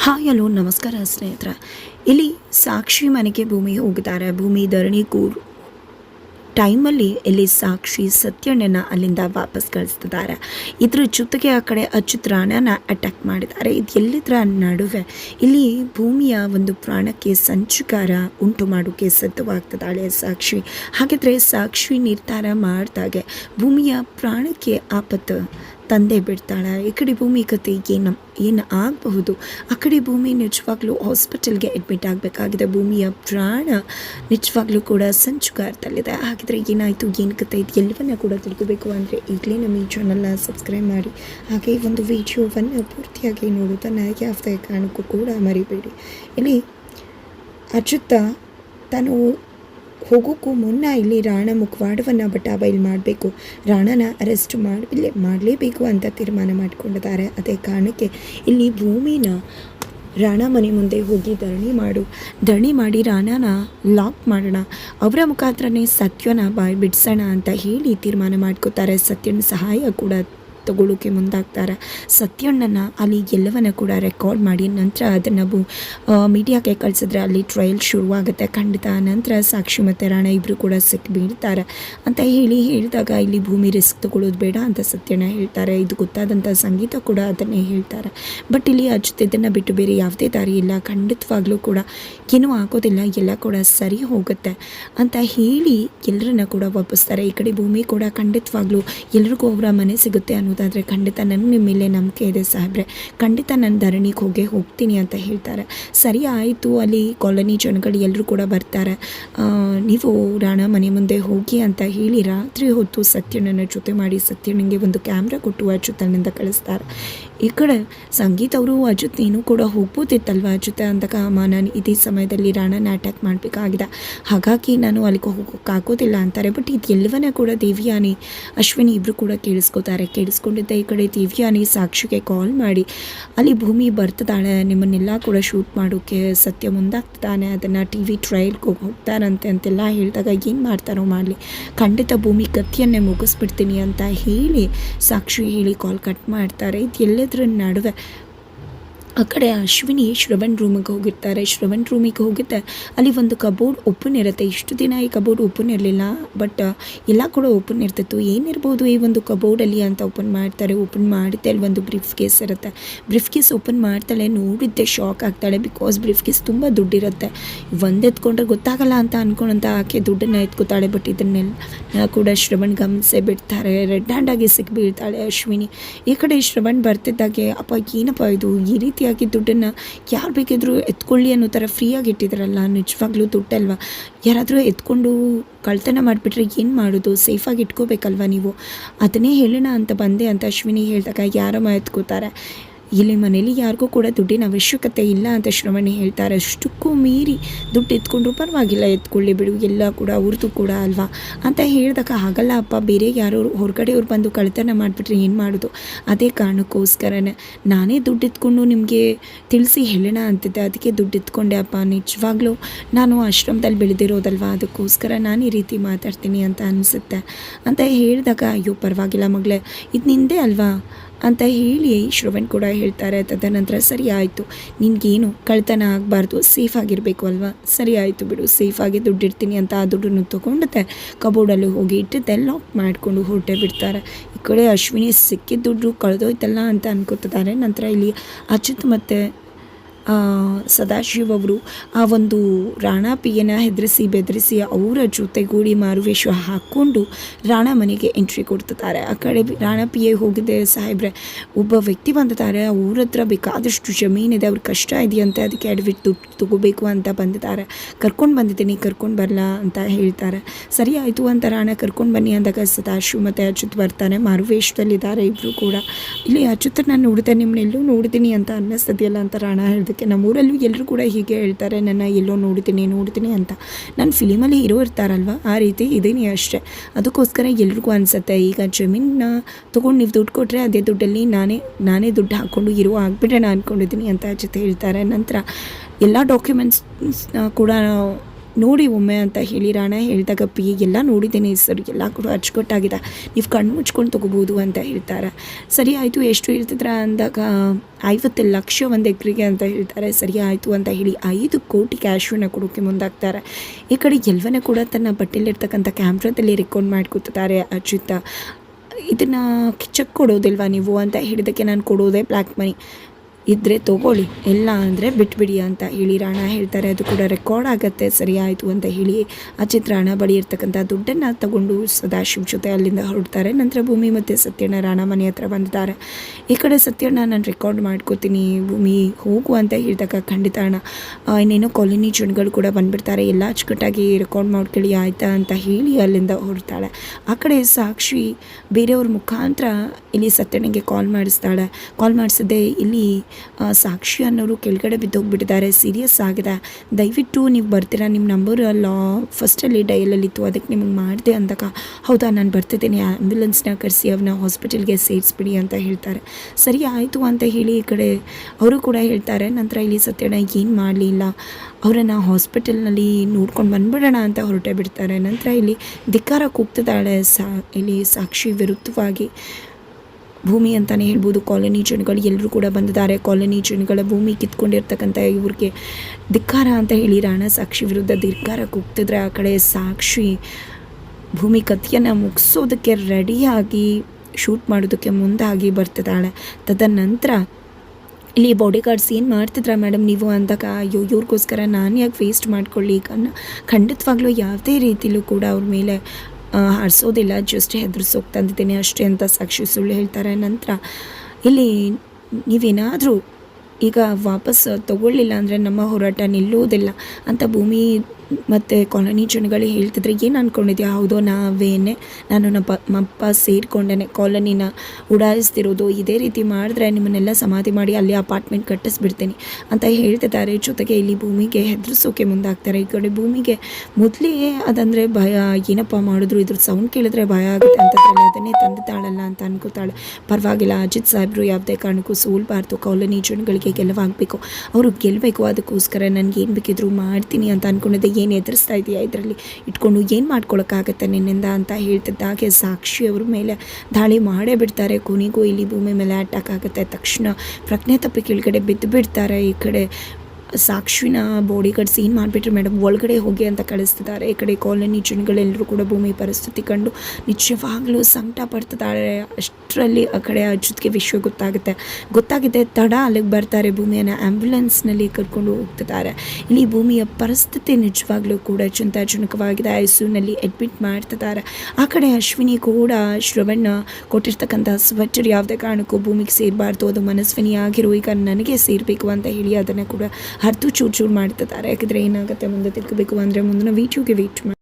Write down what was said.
Hi hello, ನಮಸ್ಕಾರ ಸ್ನೇಹಿತರ. ಇಲ್ಲಿ ಸಾಕ್ಷಿ ಮನೆಗೆ ಭೂಮಿ ಹೋಗಿದ್ದಾರೆ. ಭೂಮಿ ಧರಣಿ ಕೂರ್ ಟೈಮಲ್ಲಿ ಇಲ್ಲಿ ಸಾಕ್ಷಿ ಸತ್ಯಣ್ಣನ ಅಲ್ಲಿಂದ ವಾಪಸ್ ಕಳಿಸ್ತಿದ್ದಾರೆ. ಇದ್ರ ಜೊತೆಗೆ ಆ ಕಡೆ ಅಚ್ಯುತ್ ರಾಣನ ಅಟ್ಯಾಕ್ ಮಾಡಿದ್ದಾರೆ. ಇದು ಎಲ್ಲಿದ್ರ ನಡುವೆ ಇಲ್ಲಿ ಭೂಮಿಯ ಒಂದು ಪ್ರಾಣಕ್ಕೆ ಸಂಚುಕಾರ ಉಂಟು ಮಾಡೋಕ್ಕೆ ಸಿದ್ಧವಾಗ್ತದಾಳೆ ಸಾಕ್ಷಿ. ಹಾಗಿದ್ರೆ ಸಾಕ್ಷಿ ನಿರ್ಧಾರ ಮಾಡಿದಾಗೆ ಭೂಮಿಯ ಪ್ರಾಣಕ್ಕೆ ಆಪತ್ತು ತಂದೆ ಬಿಡ್ತಾಳೆ. ಈ ಕಡೆ ಭೂಮಿ ಕತೆ ಏನು ಏನು ಆಗಬಹುದು? ಆ ಕಡೆ ಭೂಮಿ ನಿಜವಾಗ್ಲೂ ಹಾಸ್ಪಿಟಲ್ಗೆ ಅಡ್ಮಿಟ್ ಆಗಬೇಕಾಗಿದೆ. ಭೂಮಿಯ ಪ್ರಾಣ ನಿಜವಾಗ್ಲೂ ಕೂಡ ಸಂಚುಗಾರದಲ್ಲಿದೆ. ಹಾಗಿದ್ರೆ ಏನಾಯಿತು, ಏನು ಕತೆ ಇದು ಎಲ್ಲವನ್ನ ಕೂಡ ತಿಳ್ಕೋಬೇಕು ಅಂದರೆ ಈಗಲೇ ನಮ್ಮ ಈ ಚಾನಲ್ನ ಸಬ್ಸ್ಕ್ರೈಬ್ ಮಾಡಿ. ಹಾಗೆ ಒಂದು ವಿಡಿಯೋವನ್ನು ಪೂರ್ತಿಯಾಗಿ ನೋಡೋದನ್ನು ಯಾವುದೇ ಕಾರಣಕ್ಕೂ ಕೂಡ ಮರಿಬೇಡಿ. ಇಲ್ಲಿ ಅಚ್ಯುತ ತಾನು ಹೋಗೋಕ್ಕೂ ಮುನ್ನ ಇಲ್ಲಿ ರಾಣ ಮುಖವಾಡವನ್ನು ಬಟಾಬೈಲ್ ಮಾಡಬೇಕು. ರಾಣನ ಅರೆಸ್ಟ್ ಮಾಡಲೇ ಮಾಡಲೇಬೇಕು ಅಂತ ತೀರ್ಮಾನ ಮಾಡಿಕೊಂಡಿದ್ದಾರೆ. ಅದೇ ಕಾರಣಕ್ಕೆ ಇಲ್ಲಿ ಭೂಮಿನ ರಾಣ ಮನೆ ಮುಂದೆ ಹೋಗಿ ಧರಣಿ ಮಾಡು. ಧರಣಿ ಮಾಡಿ ರಾಣನ ಲಾಕ್ ಮಾಡೋಣ. ಅವರ ಮುಖಾಂತರನೇ ಸತ್ಯನ ಬಾಯ್ ಬಿಡಿಸೋಣ ಅಂತ ಹೇಳಿ ತೀರ್ಮಾನ ಮಾಡ್ಕೋತಾರೆ. ಸತ್ಯನ ಸಹಾಯ ಕೂಡ ತಗೊಳ್ಳೋಕೆ ಮುಂದಾಗ್ತಾರೆ. ಸತ್ಯಣ್ಣನ ಅಲ್ಲಿ ಎಲ್ಲವನ್ನ ಕೂಡ ರೆಕಾರ್ಡ್ ಮಾಡಿ, ನಂತರ ಅದನ್ನು ಬು ಮೀಡಿಯಾಗೆ ಕಳಿಸಿದ್ರೆ ಅಲ್ಲಿ ಟ್ರಯಲ್ ಶುರುವಾಗುತ್ತೆ. ಖಂಡಿತ. ನಂತರ ಸಾಕ್ಷಿ ಮತ್ತು ರಾಣ ಇಬ್ಬರು ಕೂಡ ಸಿಕ್ಕಿ ಬೀಳ್ತಾರೆ. ಅಂತ ಹೇಳಿ ಹೇಳಿದಾಗ ಇಲ್ಲಿ ಭೂಮಿ ರಿಸ್ಕ್ ತಗೊಳ್ಳೋದು ಬೇಡ ಅಂತ ಸತ್ಯಣ್ಣ ಹೇಳ್ತಾರೆ. ಇದು ಗೊತ್ತಾದಂಥ ಸಂಗೀತ ಕೂಡ ಅದನ್ನೇ ಹೇಳ್ತಾರೆ. ಬಟ್ ಇಲ್ಲಿ ಅಜಿತ್ ಇದನ್ನು ಬಿಟ್ಟು ಬೇರೆ ಯಾವುದೇ ದಾರಿ ಇಲ್ಲ. ಖಂಡಿತವಾಗ್ಲೂ ಕೂಡ ಏನೂ ಆಗೋದಿಲ್ಲ. ಎಲ್ಲ ಕೂಡ ಸರಿ ಹೋಗುತ್ತೆ ಅಂತ ಹೇಳಿ ಎಲ್ಲರನ್ನ ಕೂಡ ಒಪ್ಪಿಸ್ತಾರೆ ಈ ಕಡೆ ಭೂಮಿ ಕೂಡ ಖಂಡಿತವಾಗ್ಲೂ ಎಲ್ರಿಗೂ ಅವರ ಮನೆ ಸಿಗುತ್ತೆ ಅನ್ನೋದಾದರೆ ಖಂಡಿತ ನನ್ನ ನಿಮ್ಮ ಮೇಲೆ ನಂಬಿಕೆ ಇದೆ ಸಾಹೇಬ್ರೆ. ಖಂಡಿತ ನಾನು ಧರಣಿಗೆ ಹೋಗೇ ಹೋಗ್ತೀನಿ ಅಂತ ಹೇಳ್ತಾರೆ. ಸರಿ ಆಯಿತು, ಅಲ್ಲಿ ಕಾಲೋನಿ ಜನಗಳು ಎಲ್ಲರೂ ಕೂಡ ಬರ್ತಾರೆ. ನೀವು ರಾಣ ಮನೆ ಮುಂದೆ ಹೋಗಿ ಅಂತ ಹೇಳಿ ರಾತ್ರಿ ಹೊತ್ತು ಸತ್ಯಣ್ಣನ ಜೊತೆ ಮಾಡಿ ಸತ್ಯಣ್ಣನಿಗೆ ಒಂದು ಕ್ಯಾಮ್ರಾ ಕೊಟ್ಟು ಅಚ್ಯುತನಿಂದ ಕಳಿಸ್ತಾರೆ. ಈ ಕಡೆ ಸಂಗೀತ್ ಅವರು, ಅಚ್ಯುತ್ ನೀನು ಕೂಡ ಹೋಗ್ಬೋದಿತ್ತಲ್ವ ಅಜುತ ಅಂದಾಗ, ಅಮ್ಮ, ನಾನು ಇದೇ ಸಮಯದಲ್ಲಿ ರಾಣನ ಅಟ್ಯಾಕ್ ಮಾಡಬೇಕಾಗಿದೆ. ಹಾಗಾಗಿ ನಾನು ಅಲ್ಲಿಗೆ ಹೋಗೋಕ್ಕಾಗೋದಿಲ್ಲ ಅಂತಾರೆ. ಬಟ್ ಇದು ಎಲ್ಲವನ್ನ ಕೂಡ ದೇವಿಯಾನಿ. ಅಶ್ವಿನಿ ಇಬ್ಬರು ಕೂಡ ಕೇಳಿಸ್ಕೋತಾರೆ. ಕೇಳಿಸ್ಕೊಂಡಿದ್ದ ಈ ಕಡೆ ದಿವ್ಯಾನಿ ಸಾಕ್ಷಿಗೆ ಕಾಲ್ ಮಾಡಿ, ಅಲ್ಲಿ ಭೂಮಿ ಬರ್ತದಾಳೆ ನಿಮ್ಮನ್ನೆಲ್ಲ ಕೂಡ ಶೂಟ್ ಮಾಡೋಕ್ಕೆ ಸತ್ಯ ಮುಂದಾಗ್ತಿದ್ದಾನೆ, ಅದನ್ನು ಟಿ ವಿ ಟ್ರಯಲ್ಗೆ ಹೋಗ್ತಾರಂತೆ ಅಂತೆಲ್ಲ ಹೇಳಿದಾಗ ಏನು ಮಾಡ್ತಾರೋ ಮಾಡಲಿ, ಖಂಡಿತ ಭೂಮಿ ಕತ್ತಿಯನ್ನೇ ಮುಗಿಸ್ಬಿಡ್ತೀನಿ ಅಂತ ಹೇಳಿ ಸಾಕ್ಷಿ ಹೇಳಿ ಕಾಲ್ ಕಟ್ ಮಾಡ್ತಾರೆ. ಇದು ಎಲ್ಲದರ ನಡುವೆ ಆ ಕಡೆ ಅಶ್ವಿನಿ ಶ್ರವಣ್ ರೂಮಿಗೆ ಹೋಗಿರ್ತಾರೆ. ಶ್ರವಣ್ ರೂಮಿಗೆ ಹೋಗಿದ್ದೆ. ಅಲ್ಲಿ ಒಂದು ಕಬೋರ್ಡ್ ಓಪನ್ ಇರುತ್ತೆ. ಇಷ್ಟು ದಿನ ಈ ಕಬೋರ್ಡ್ ಓಪನ್ ಇರಲಿಲ್ಲ. ಬಟ್ ಎಲ್ಲ ಕೂಡ ಓಪನ್ ಇರ್ತಿತ್ತು. ಏನಿರ್ಬೋದು ಈ ಒಂದು ಕಬೋರ್ಡಲ್ಲಿ ಅಂತ ಓಪನ್ ಮಾಡ್ತಾರೆ. ಓಪನ್ ಮಾಡಿದ್ದೆ ಅಲ್ಲಿ ಒಂದು ಬ್ರೀಫ್ ಕೇಸ್ ಇರುತ್ತೆ. ಬ್ರೀಫ್ ಕೇಸ್ ಓಪನ್ ಮಾಡ್ತಾಳೆ. ನೋಡಿದ್ದೆ ಶಾಕ್ ಆಗ್ತಾಳೆ. ಬಿಕಾಸ್ ಬ್ರೀಫ್ ಕೇಸ್ ತುಂಬ ದುಡ್ಡಿರುತ್ತೆ. ಒಂದು ಎತ್ಕೊಂಡ್ರೆ ಗೊತ್ತಾಗಲ್ಲ ಅಂತ ಅನ್ಕೊಂಡಂತ ಆಕೆ ದುಡ್ಡನ್ನು ಎತ್ಕೋತಾಳೆ. ಬಟ್ ಇದನ್ನೆಲ್ಲ ಕೂಡ ಶ್ರವಣ್ ಗಮನಿಸೇ ಬಿಡ್ತಾರೆ. ರೆಡ್ ಹ್ಯಾಂಡಾಗಿ ಸಿಕ್ಕಿಬೀಳ್ತಾಳೆ ಅಶ್ವಿನಿ. ಈ ಕಡೆ ಶ್ರವಣ್ ಬರ್ತಿದ್ದಾಗೆ, ಅಪ್ಪ, ಏನಪ್ಪ ಇದು? ಈ ರೀತಿಯಾಗಿ ದುಡ್ಡನ್ನು ಯಾರು ಬೇಕಿದ್ರೂ ಎತ್ಕೊಳ್ಳಿ ಅನ್ನೋ ಥರ ಫ್ರೀಯಾಗಿ ಇಟ್ಟಿದ್ರಲ್ಲ, ನಿಜವಾಗ್ಲೂ ದುಡ್ಡಲ್ವ? ಯಾರಾದರೂ ಎತ್ಕೊಂಡು ಕಳ್ತನ ಮಾಡಿಬಿಟ್ರೆ ಏನು ಮಾಡೋದು? ಸೇಫಾಗಿ ಇಟ್ಕೋಬೇಕಲ್ವ ನೀವು? ಅದನ್ನೇ ಹೇಳೋಣ ಅಂತ ಬಂದೆ ಅಂತ ಅಶ್ವಿನಿ ಹೇಳಿದಾಗ ಯಾರಮ್ಮ ಎತ್ಕೋತಾರೆ? ಇಲ್ಲಿ ಮನೇಲಿ ಯಾರಿಗೂ ಕೂಡ ದುಡ್ಡಿನ ಅವಶ್ಯಕತೆ ಇಲ್ಲ ಅಂತ ಶ್ರವಣಿ ಹೇಳ್ತಾರೆ. ಅಷ್ಟಕ್ಕೂ ಮೀರಿ ದುಡ್ಡು ಎತ್ಕೊಂಡ್ರು ಪರವಾಗಿಲ್ಲ, ಎತ್ಕೊಳ್ಳಿ ಬಿಡು, ಎಲ್ಲ ಕೂಡ ಅವ್ರದ್ದು ಕೂಡ ಅಲ್ವಾ? ಅಂತ ಹೇಳಿದಾಗ ಆಗಲ್ಲ ಅಪ್ಪ, ಬೇರೆ ಯಾರೋ ಹೊರಗಡೆಯವ್ರು ಬಂದು ಕಳ್ತನ ಮಾಡಿಬಿಟ್ರೆ ಏನು ಮಾಡೋದು? ಅದೇ ಕಾರಣಕ್ಕೋಸ್ಕರನೇ ನಾನೇ ದುಡ್ಡು ಎತ್ಕೊಂಡು ನಿಮಗೆ ತಿಳಿಸಿ ಹೇಳೋಣ ಅಂತಿದ್ದೆ. ಅದಕ್ಕೆ ದುಡ್ಡು ಎತ್ಕೊಂಡೆ ಅಪ್ಪ, ನಿಜವಾಗ್ಲೂ ನಾನು ಆಶ್ರಮದಲ್ಲಿ ಬೆಳೆದಿರೋದಲ್ವಾ? ಅದಕ್ಕೋಸ್ಕರ ನಾನು ಈ ರೀತಿ ಮಾತಾಡ್ತೀನಿ ಅಂತ ಅನಿಸುತ್ತೆ. ಅಂತ ಹೇಳಿದಾಗ, ಅಯ್ಯೋ, ಪರವಾಗಿಲ್ಲ ಮಗಳೇ, ಇದು ನಿಂದೆ ಅಲ್ವಾ? ಅಂತ ಹೇಳಿ ಶ್ರವಣ್ ಕೂಡ ಹೇಳ್ತಾರೆ, ತದನಂತರ ಸರಿ ಆಯಿತು. ನಿನಗೇನು ಕಳ್ತನ ಆಗಬಾರ್ದು ಸೇಫ್ ಆಗಿರಬೇಕು ಅಲ್ವಾ? ಸರಿ ಆಯಿತು ಬಿಡು ಸೇಫಾಗಿ ದುಡ್ಡು ಇಡ್ತೀನಿ ಅಂತ ಆ ದುಡ್ಡನ್ನು ತೊಗೊಂಡತ್ತೆ ಕಬೋರ್ಡಲ್ಲಿ ಹೋಗಿ ಇಟ್ಟಿದ್ದೆ ಲಾಕ್ ಮಾಡಿಕೊಂಡು ಹೊರಟೆ ಬಿಡ್ತಾರೆ. ಈ ಕಡೆ ಅಶ್ವಿನಿ ಸಿಕ್ಕಿದ ದುಡ್ಡು ಕಳೆದೋಯ್ತಲ್ಲ ಅಂತ ಅನ್ಕೋತಿದ್ದಾರೆ. ನಂತರ ಇಲ್ಲಿ ಅಚ್ಯುತ್ ಮತ್ತು ಸದಾಶಿವ್ ಅವರು ಆ ಒಂದು ರಾಣಾ ಪಿಯನ ಹೆದರಿಸಿ ಬೆದರಿಸಿ ಅವರ ಜೊತೆಗೂಡಿ ಮಾರುವೇಶ್ವ ಹಾಕ್ಕೊಂಡು ರಾಣಾ ಮನೆಗೆ ಎಂಟ್ರಿ ಕೊಡ್ತಿದ್ದಾರೆ. ಆ ಕಡೆ ರಾಣಾ ಪಿಯೆ ಹೋಗಿದೆ, ಸಾಹೇಬ್ರೆ, ಒಬ್ಬ ವ್ಯಕ್ತಿ ಬಂದಿದ್ದಾರೆ. ಅವ್ರ ಹತ್ರ ಬೇಕಾದಷ್ಟು ಜಮೀನಿದೆ ಅವ್ರ ಕಷ್ಟ ಇದೆಯಂತೆ. ಅದಕ್ಕೆ ಅಡ್ವಿಟ್ ದುಡ್ಡು ತಗೋಬೇಕು ಅಂತ ಬಂದಿದ್ದಾರೆ. ಕರ್ಕೊಂಡು ಬಂದಿದ್ದೀನಿ, ಕರ್ಕೊಂಡು ಬರಲ್ಲ ಅಂತ ಹೇಳ್ತಾರೆ. ಸರಿ ಆಯಿತು ಅಂತ ರಾಣ ಕರ್ಕೊಂಡು ಬನ್ನಿ ಅಂದಾಗ ಸದಾಶಿವ್ ಮತ್ತು ಅಚ್ಯುತ್ ಬರ್ತಾನೆ ಮಾರುವೇಶದಲ್ಲಿದ್ದಾರೆ ಇಬ್ಬರು ಕೂಡ. ಇಲ್ಲಿ ಅಚ್ಯುತ್ ನಾನು ನೋಡಿದೆ ನಿಮ್ಮನ್ನೆಲ್ಲೂ ನೋಡಿದ್ದೀನಿ ಅಂತ ಅನ್ನಿಸ್ತದೆಯಲ್ಲ ಅಂತ ರಾಣ ಹೇಳಿದಕ್ಕೆ ನಮ್ಮೂರಲ್ಲೂ ಎಲ್ಲರೂ ಕೂಡ ಹೀಗೆ ಹೇಳ್ತಾರೆ, ನನ್ನ ಎಲ್ಲೋ ನೋಡ್ತೀನಿ ನೋಡ್ತೀನಿ ಅಂತ. ನಾನು ಫಿಲಿಮಲ್ಲಿ ಹೀರೋ ಇರ್ತಾರಲ್ವ, ಆ ರೀತಿ ಇದ್ದೀನಿ ಅಷ್ಟೇ. ಅದಕ್ಕೋಸ್ಕರ ಎಲ್ರಿಗೂ ಅನಿಸುತ್ತೆ, ಈಗ ಜಮೀನ ತೊಗೊಂಡು ನೀವು ದುಡ್ಡು ಕೊಟ್ಟರೆ ಅದೇ ದುಡ್ಡಲ್ಲಿ ನಾನೇ ನಾನೇ ದುಡ್ಡು ಹಾಕ್ಕೊಂಡು ಹೀರೋ ಆಗಿಬಿಟ್ಟೆ ನಾನು ಅಂದ್ಕೊಂಡಿದ್ದೀನಿ ಅಂತ ಜೊತೆ ಹೇಳ್ತಾರೆ. ನಂತರ ಎಲ್ಲ ಡಾಕ್ಯುಮೆಂಟ್ಸ್ ಕೂಡ ನೋಡಿ ಒಮ್ಮೆ ಅಂತ ಹೇಳಿ ರಾಣ ಹೇಳಿದಾಗ ಪಿ ಎಲ್ಲ ನೋಡಿದ್ದೇನೆ ಸರ್ ಎಲ್ಲ ಕೂಡ ಅಚ್ಚುಕಟ್ಟಾಗಿದೆ. ನೀವು ಕಣ್ಣು ಮುಚ್ಕೊಂಡು ತೊಗೋಬೋದು ಅಂತ ಹೇಳ್ತಾರೆ. ಸರಿ ಆಯಿತು, ಎಷ್ಟು ಹೇಳ್ತಿದ್ರ? ಅಂದಾಗ ಐವತ್ತು ಲಕ್ಷ ಒಂದು ಎಕ್ರಿಗೆ ಅಂತ ಹೇಳ್ತಾರೆ. ಸರಿ ಆಯಿತು ಅಂತ ಹೇಳಿ ಐದು ಕೋಟಿ ಕ್ಯಾಶನ್ನು ಕೊಡೋಕ್ಕೆ ಮುಂದಾಗ್ತಾರೆ. ಈ ಕಡೆ ಎಲ್ವನೇ ಕೂಡ ತನ್ನ ಬಟ್ಟೆಲಿರ್ತಕ್ಕಂಥ ಕ್ಯಾಮ್ರಾದಲ್ಲಿ ರೆಕಾರ್ಡ್ ಮಾಡ್ಕೊತಿದ್ದಾರೆ ಅಚ್ಯುತ. ಇದನ್ನು ಚೆಕ್ ಕೊಡೋದಿಲ್ವಾ ನೀವು? ಅಂತ ಹೇಳಿದ್ದಕ್ಕೆ, ನಾನು ಕೊಡೋದೇ ಬ್ಲ್ಯಾಕ್ ಮನಿ. ಇದ್ದರೆ ತೊಗೊಳ್ಳಿ, ಇಲ್ಲ ಅಂದರೆ ಬಿಟ್ಬಿಡಿ ಅಂತ ಹೇಳಿ ರಾಣ ಹೇಳ್ತಾರೆ. ಅದು ಕೂಡ ರೆಕಾರ್ಡ್ ಆಗುತ್ತೆ, ಸರಿ ಆಯಿತು ಅಂತ ಹೇಳಿ ಆ ಚಿತ್ರಾಣ ಬಳಿ ಇರ್ತಕ್ಕಂಥ ದುಡ್ಡನ್ನು ತಗೊಂಡು ಸದಾಶಿವ್ ಜೊತೆ ಅಲ್ಲಿಂದ ಹೊರಡ್ತಾರೆ. ನಂತರ ಭೂಮಿ ಮತ್ತು ಸತ್ಯಣ್ಣ ರಾಣ ಮನೆ ಹತ್ರ ಬಂದಿದ್ದಾರೆ. ಈ ಕಡೆ ಸತ್ಯಣ್ಣ ನಾನು ರೆಕಾರ್ಡ್ ಮಾಡ್ಕೋತೀನಿ, ಭೂಮಿ ಹೋಗು ಅಂತ ಹೇಳಿದಾಗ ಖಂಡಿತ ಅಣ್ಣ ಇನ್ನೇನೋ ಕಾಲೋನಿ ಜನಗಳು ಕೂಡ ಬಂದುಬಿಡ್ತಾರೆ. ಎಲ್ಲ ಅಚ್ಚುಕಟ್ಟಾಗಿ ರೆಕಾರ್ಡ್ ಮಾಡ್ಕೊಳ್ಳಿ, ಆಯಿತಾ ಅಂತ ಹೇಳಿ ಅಲ್ಲಿಂದ ಹೊರಡ್ತಾಳೆ. ಆ ಕಡೆ ಸಾಕ್ಷಿ ಬೇರೆಯವ್ರ ಮುಖಾಂತರ ಇಲ್ಲಿ ಸತ್ಯಣ್ಣಗೆ ಕಾಲ್ ಮಾಡಿಸ್ತಾಳೆ. ಕಾಲ್ ಮಾಡಿಸದೆ ಇಲ್ಲಿ ಸಾಕ್ಷಿ ಅನ್ನೋರು ಕೆಳಗಡೆ ಬಿದ್ದೋಗ್ಬಿಟ್ಟಿದ್ದಾರೆ. ಸೀರಿಯಸ್ ಆಗಿದೆ. ದಯವಿಟ್ಟು ನೀವು ಬರ್ತೀರಾ? ನಿಮ್ಮ ನಂಬರ್ ಲಾ ಫಸ್ಟಲ್ಲಿ ಡೈಲಲ್ಲಿತ್ತು. ಅದಕ್ಕೆ ನಿಮಗೆ ಮಾಡಿದೆ ಅಂದಾಗ, ಹೌದಾ, ನಾನು ಬರ್ತಿದ್ದೀನಿ. ಆ್ಯಂಬುಲೆನ್ಸ್ನ ಕರೆಸಿ ಅವನ್ನ ಹಾಸ್ಪಿಟಲ್ಗೆ ಸೇರಿಸ್ಬಿಡಿ ಅಂತ ಹೇಳ್ತಾರೆ. ಸರಿ, ಆಯಿತು ಅಂತ ಹೇಳಿ ಈ ಕಡೆ ಅವರು ಕೂಡ ಹೇಳ್ತಾರೆ. ನಂತರ ಇಲ್ಲಿ ಸತ್ಯಣ್ಣ, ಏನು ಮಾಡಲಿಲ್ಲ ಅವರನ್ನು ಹಾಸ್ಪಿಟಲ್ನಲ್ಲಿ ನೋಡ್ಕೊಂಡು ಬಂದ್ಬಿಡೋಣ ಅಂತ ಹೊರಟೆ ಬಿಡ್ತಾರೆ. ನಂತರ ಇಲ್ಲಿ ಧಿಕ್ಕಾರ ಕೂಗ್ತಿದ್ದಾಳೆ ಸಾ, ಇಲ್ಲಿ ಸಾಕ್ಷಿ ವಿರುದ್ಧವಾಗಿ. ಭೂಮಿ ಅಂತಲೇ ಹೇಳ್ಬೋದು. ಕಾಲೋನಿ ಜನಗಳು ಎಲ್ಲರೂ ಕೂಡ ಬಂದಿದ್ದಾರೆ. ಕಾಲೋನಿ ಜನಗಳ ಭೂಮಿ ಕಿತ್ಕೊಂಡಿರ್ತಕ್ಕಂಥ ಇವ್ರಿಗೆ ಧಿಕ್ಕಾರ ಅಂತ ಹೇಳಿ ರಾಣ ಸಾಕ್ಷಿ ವಿರುದ್ಧ ಧಿಕ್ಕಾರ ಕೂಗ್ತಿದ್ರೆ ಆ ಕಡೆ ಸಾಕ್ಷಿ ಭೂಮಿ ಕಥೆಯನ್ನು ಮುಗಿಸೋದಕ್ಕೆ ರೆಡಿಯಾಗಿ ಶೂಟ್ ಮಾಡೋದಕ್ಕೆ ಮುಂದಾಗಿ ಬರ್ತಿದ್ದಾಳೆ. ತದನಂತರ ಇಲ್ಲಿ ಬಾಡಿ ಗಾರ್ಡ್ಸ್ ಏನು ಮಾಡ್ತಿದ್ರ ಮೇಡಮ್ ನೀವು ಅಂದಾಗ, ಅಯ್ಯೋ, ಇವ್ರಿಗೋಸ್ಕರ ನಾನು ಯಾಕೆ ವೇಸ್ಟ್ ಮಾಡ್ಕೊಳ್ಳಿ? ಖಂಡಿತವಾಗ್ಲೂ ಯಾವುದೇ ರೀತಿಲೂ ಕೂಡ ಅವ್ರ ಮೇಲೆ ಹಾರಿಸೋದಿಲ್ಲ, ಜಸ್ಟ್ ಹೆದರ್ಸೋಗಿ ತಂದಿದ್ದೀನಿ ಅಷ್ಟೇ ಅಂತ ಸಾಕ್ಷಿ ಸುಳ್ಳು ಹೇಳ್ತಾರೆ. ನಂತರ ಇಲ್ಲಿ ನೀವೇನಾದರೂ ಈಗ ವಾಪಸ್ ತಗೊಳ್ಳಿಲ್ಲ ಅಂದರೆ ನಮ್ಮ ಹೋರಾಟ ನಿಲ್ಲುವುದಿಲ್ಲ ಅಂತ ಭೂಮಿ ಮತ್ತು ಕಾಲೋನಿ ಜನಗಳು ಹೇಳ್ತಿದ್ರೆ ಏನು ಅಂದ್ಕೊಂಡಿದ್ಯಾ ಹೌದೋ ನಾವೇನೆ? ನಾನು ನಮ್ಮ ಅಪ್ಪ ಸೇರಿಕೊಂಡೇನೆ ಕಾಲೋನಿನ ಉಡಾಯಿಸ್ತಿರೋದು. ಇದೇ ರೀತಿ ಮಾಡಿದ್ರೆ ನಿಮ್ಮನ್ನೆಲ್ಲ ಸಮಾಧಿ ಮಾಡಿ ಅಲ್ಲಿ ಅಪಾರ್ಟ್ಮೆಂಟ್ ಕಟ್ಟಿಸ್ಬಿಡ್ತೀನಿ ಅಂತ ಹೇಳ್ತಿದ್ದಾರೆ. ಜೊತೆಗೆ ಇಲ್ಲಿ ಭೂಮಿಗೆ ಹೆದರಿಸೋಕೆ ಮುಂದಾಗ್ತಾರೆ. ಈ ಕಡೆ ಭೂಮಿಗೆ ಮೊದಲೇ ಅದಂದರೆ ಭಯ, ಏನಪ್ಪ ಮಾಡಿದ್ರು? ಇದ್ರ ಸೌಂಡ್ ಕೇಳಿದ್ರೆ ಭಯ ಆಗುತ್ತೆ ಅಂತ ಅದನ್ನೇ ತಂದಿದ್ದಾಳಲ್ಲ ಅಂತ ಅನ್ಕೋತಾಳೆ. ಪರವಾಗಿಲ್ಲ, ಅಜಿತ್ ಸಾಹೇಬರು ಯಾವುದೇ ಕಾರಣಕ್ಕೂ ಸೋಲ್ಬಾರ್ದು. ಕಾಲೋನಿ ಜನಗಳಿಗೆ ಗೆಲುವಾಗಬೇಕು. ಅವರು ಗೆಲ್ಲಬೇಕು ಅದಕ್ಕೋಸ್ಕರ ನನಗೆ ಏನು ಬೇಕಿದ್ರು ಮಾಡ್ತೀನಿ ಅಂತ ಅಂದ್ಕೊಂಡಿದ್ದೆ ಏನು ಎದುರಿಸ್ತಾ ಇದೆಯಾ ಇದರಲ್ಲಿ? ಇಟ್ಕೊಂಡು ಏನು ಮಾಡ್ಕೊಳಕ್ಕಾಗತ್ತೆ ನಿನ್ನಿಂದ ಅಂತ ಹೇಳ್ತಿದ್ದಾಗೆ ಸಾಕ್ಷಿ ಅವ್ರ ಮೇಲೆ ದಾಳಿ ಮಾಡೇ ಬಿಡ್ತಾರೆ. ಕೊನೆಗೂ ಇಲ್ಲಿ ಭೂಮಿ ಮೇಲೆ ಅಟ್ಯಾಕ್ ಆಗುತ್ತೆ. ತಕ್ಷಣ ಪ್ರಜ್ಞೆ ತಪ್ಪಿ ಕೆಳಗಡೆ ಬಿದ್ದು ಬಿಡ್ತಾರೆ ಈ ಕಡೆ. ಸಾಕ್ಷಿನ ಬಾಡಿ ಗಾರ್ಡ್ಸ್ ಏನು ಮಾಡಿಬಿಟ್ರು ಮೇಡಮ್ ಒಳಗಡೆ ಹೋಗಿ ಅಂತ ಕಳಿಸ್ತಿದ್ದಾರೆ. ಈ ಕಡೆ ಕಾಲೋನಿ ಜನಗಳೆಲ್ಲರೂ ಕೂಡ ಭೂಮಿ ಪರಿಸ್ಥಿತಿ ಕಂಡು ನಿಜವಾಗ್ಲೂ ಸಂಕಟ ಪಡ್ತಿದ್ದಾರೆ. ಅಷ್ಟರಲ್ಲಿ ಆ ಕಡೆ ಅಜ್ಜಿಗೆ ವಿಷಯ ಗೊತ್ತಾಗುತ್ತೆ. ಗೊತ್ತಾಗಿದೆ ತಡ ಅಲ್ಲಿಗೆ ಬರ್ತಾರೆ. ಭೂಮಿಯನ್ನು ಆ್ಯಂಬುಲೆನ್ಸ್ನಲ್ಲಿ ಕರ್ಕೊಂಡು ಹೋಗ್ತಿದ್ದಾರೆ. ಇಲ್ಲಿ ಭೂಮಿಯ ಪರಿಸ್ಥಿತಿ ನಿಜವಾಗ್ಲೂ ಕೂಡ ಚಿಂತಾಜನಕವಾಗಿದೆ. ಐ ಅಡ್ಮಿಟ್ ಮಾಡ್ತಿದ್ದಾರೆ. ಆ ಕಡೆ ಅಶ್ವಿನಿ ಕೂಡ ಶ್ರವಣ್ಣ ಕೊಟ್ಟಿರ್ತಕ್ಕಂಥ ಸ್ವೆಟರ್ ಯಾವುದೇ ಕಾರಣಕ್ಕೂ ಭೂಮಿಗೆ ಸೇರಬಾರ್ದು. ಅದು ಮನಸ್ವಿನಿ ಆಗಿರೋ ಈಗ ನನಗೆ ಸೇರಬೇಕು ಅಂತ ಹೇಳಿ ಅದನ್ನು ಕೂಡ ಹರಿದು ಚೂರು ಚೂರು ಮಾಡ್ತಿದ್ದಾರೆ. ಯಾಕಂದರೆ ಏನಾಗುತ್ತೆ ಮುಂದೆ ತಿಳ್ಕೋಬೇಕು ಅಂದರೆ ಮುಂದಿನ ವೀಡಿಯೋಗೆ ವೇಟ್ ಮಾಡಿ